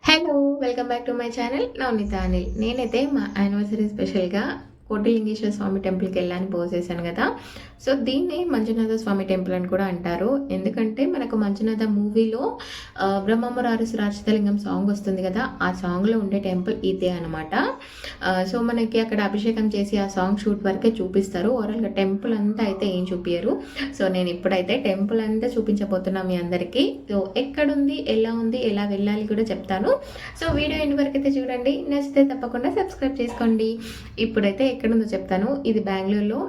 Hello welcome back to my channel Navaneetha Anil నేనైతే మా anniversary స్పెషల్గా కోటిలింగేశ్వర స్వామి టెంపుల్కి వెళ్ళాలని పోసేసాను కదా. సో దీన్ని మంజునాథ స్వామి టెంపుల్ అని కూడా అంటారు. ఎందుకంటే మనకు మంజునాథ మూవీలో బ్రహ్మమ్మరారసు రాచితలింగం సాంగ్ వస్తుంది కదా ఆ సాంగ్లో ఉండే టెంపుల్ ఇదే అనమాట సో మనకి అక్కడ అభిషేకం చేసి ఆ సాంగ్ షూట్ వరకే చూపిస్తారు. ఓవరాల్గా టెంపుల్ అంతా అయితే ఏం చూపించరు సో నేను ఇప్పుడైతే టెంపుల్ అంతా చూపించబోతున్నా మీ అందరికీ. సో ఎక్కడుంది ఎలా ఉంది ఎలా వెళ్ళాలి కూడా చెప్తాను. సో వీడియో ఎండ్ వరకు అయితే చూడండి. నచ్చితే తప్పకుండా సబ్స్క్రైబ్ చేసుకోండి. ఇప్పుడైతే ఎక్కడుందో చెప్తాను. ఇది బెంగళూరులో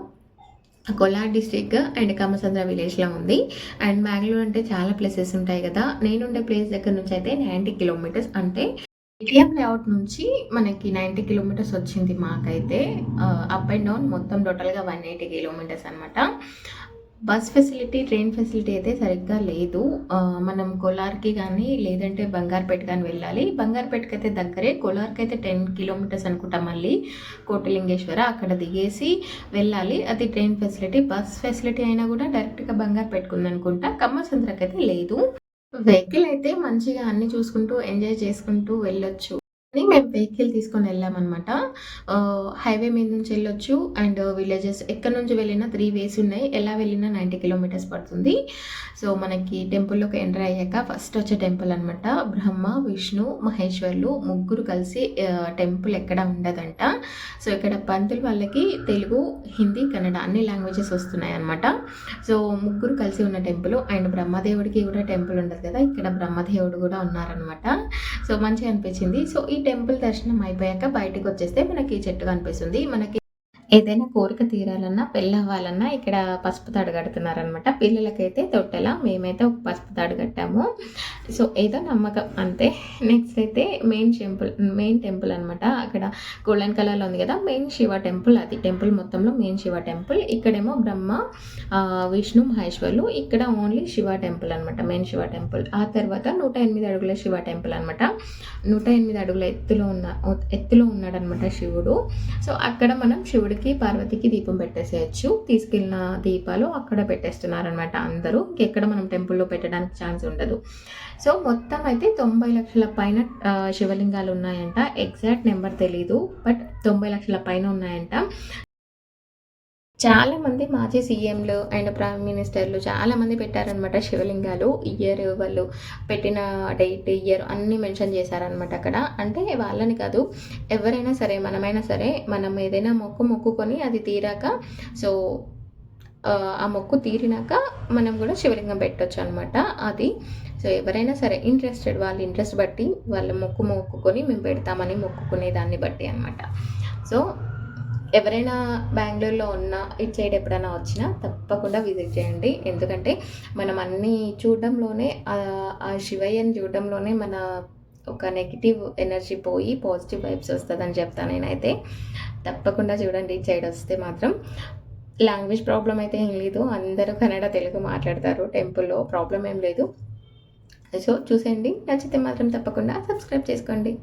కొల్లార్ డిస్టిక్ అండ్ కమసంద్ర విలేజ్లో ఉంది. అండ్ బెంగళూరు అంటే చాలా ప్లేసెస్ ఉంటాయి కదా. నేనుండే ప్లేస్ దగ్గర నుంచి అయితే నైంటీ కిలోమీటర్స్ అంటే ఏటీఎం లేఅవుట్ నుంచి మనకి నైంటీ కిలోమీటర్స్ వచ్చింది మాకైతే. అప్ అండ్ డౌన్ మొత్తం టోటల్గా వన్ ఎయిటీ కిలోమీటర్స్ అనమాట బస్ ఫెసిలిటీ ట్రైన్ ఫెసిలిటీ అయితే సరిగ్గా లేదు. మనం కోలార్కి కానీ లేదంటే బంగారుపేట కానీ వెళ్ళాలి. బంగారుపేటకి అయితే దగ్గరే. కోలార్కి అయితే టెన్ కిలోమీటర్స్ అనుకుంటా మళ్ళీ కోటిలింగేశ్వర అక్కడ దిగేసి వెళ్ళాలి. అది ట్రైన్ ఫెసిలిటీ బస్ ఫెసిలిటీ అయినా కూడా డైరెక్ట్గా బంగారుపేటకు ఉందనుకుంటా. కమ్మసంద్రకి అయితే లేదు. వెహికల్ అయితే మంచిగా అన్ని చూసుకుంటూ ఎంజాయ్ చేసుకుంటూ వెళ్ళొచ్చు. అని మేము వెహికల్ తీసుకొని వెళ్ళామన్నమాట. హైవే మీద నుంచి వెళ్ళొచ్చు. అండ్ విలేజెస్ ఎక్కడి నుంచి వెళ్ళినా త్రీ వేస్ ఉన్నాయి. ఎలా వెళ్ళినా నైంటీ కిలోమీటర్స్ పడుతుంది. సో మనకి టెంపుల్లోకి ఎంటర్ అయ్యాక ఫస్ట్ వచ్చే టెంపుల్ అనమాట బ్రహ్మ విష్ణు మహేశ్వర్లు ముగ్గురు కలిసి టెంపుల్ ఎక్కడ ఉండదంట. సో ఇక్కడ పంతులు వాళ్ళకి తెలుగు హిందీ కన్నడ అన్ని లాంగ్వేజెస్ వస్తున్నాయి అనమాట సో ముగ్గురు కలిసి ఉన్న టెంపుల్ అండ్ బ్రహ్మదేవుడికి కూడా టెంపుల్ ఉండదు కదా ఇక్కడ బ్రహ్మదేవుడు కూడా ఉన్నారనమాట సో మంచిగా అనిపించింది. సో ఈ టెంపుల్ దర్శనం అయిపోయాక బయటకు వచ్చేస్తే మనకి చెట్టు కనిపిస్తుంది. మనకి ఏదైనా కోరిక తీరాలన్నా పెళ్ళి అవ్వాలన్నా ఇక్కడ పసుపు తాడు కడుతున్నారనమాట పిల్లలకైతే తొట్టెల మేమైతే ఒక పసుపు తాడు కట్టాము. సో ఏదో నమ్మకం అంతే. నెక్స్ట్ అయితే మెయిన్ టెంపుల్ మెయిన్ టెంపుల్ అనమాట అక్కడ గోల్డెన్ కలర్లో ఉంది కదా మెయిన్ శివ టెంపుల్ అది. టెంపుల్ మొత్తంలో మెయిన్ శివ టెంపుల్. ఇక్కడేమో బ్రహ్మ విష్ణు మహేశ్వర్లు. ఇక్కడ ఓన్లీ శివ టెంపుల్ అనమాట మెయిన్ శివ టెంపుల్. ఆ తర్వాత నూట ఎనిమిది అడుగుల శివ టెంపుల్ అనమాట నూట ఎనిమిది అడుగుల ఎత్తులో ఉన్న ఎత్తులో ఉన్నాడనమాట శివుడు. సో అక్కడ మనం శివుడికి పార్వతికి దీపం పెట్టేసేయచ్చు. తీసుకెళ్ళిన దీపాలు అక్కడ పెట్టేస్తున్నారనమాట అందరూ. ఇంకెక్కడ మనం టెంపుల్లో పెట్టడానికి ఛాన్స్ ఉండదు. సో మొత్తం అయితే తొంభై లక్షల పైన శివలింగాలు ఉన్నాయంట. ఎగ్జాక్ట్ నెంబర్ తెలీదు బట్ తొంభై లక్షల పైన ఉన్నాయంట. చాలామంది మాజీ సీఎంలు అండ్ ప్రైమ్ మినిస్టర్లు చాలా మంది పెట్టారనమాట శివలింగాలు ఇయర్ వాళ్ళు పెట్టిన డేట్ ఇయర్ అన్నీ మెన్షన్ చేశారనమాట అక్కడ. అంటే వాళ్ళని కాదు ఎవరైనా సరే మనమైనా సరే మనం ఏదైనా మొక్కు మొక్కుకొని అది తీరాక సో ఆ, మొక్కు తీరినాక మనం కూడా శివలింగం పెట్టొచ్చు అనమాట అది. సో ఎవరైనా సరే ఇంట్రెస్టెడ్ వాళ్ళ ఇంట్రెస్ట్ బట్టి వాళ్ళ మొక్కు మొక్కుకొని మేము పెడతామని మొక్కుకునే దాన్ని బట్టి అనమాట సో ఎవరైనా బెంగళూరులో ఉన్న ఇటు సైడ్ ఎప్పుడైనా వచ్చినా తప్పకుండా విజిట్ చేయండి. ఎందుకంటే మనం అన్నీ చూడడంలోనే ఆ- ఆ శివయ్యని చూడడంలోనే మన ఒక నెగిటివ్ ఎనర్జీ పోయి పాజిటివ్ వైబ్స్ వస్తుందని చెప్తాను నేనైతే. తప్పకుండా చూడండి ఇటు సైడ్ వస్తే మాత్రం. లాంగ్వేజ్ ప్రాబ్లం అయితే ఏం లేదు. అందరూ కన్నడ తెలుగు మాట్లాడతారు. టెంపుల్లో ప్రాబ్లం ఏం లేదు. సో చూసేయండి. నచ్చితే మాత్రం తప్పకుండా సబ్స్క్రైబ్ చేసుకోండి.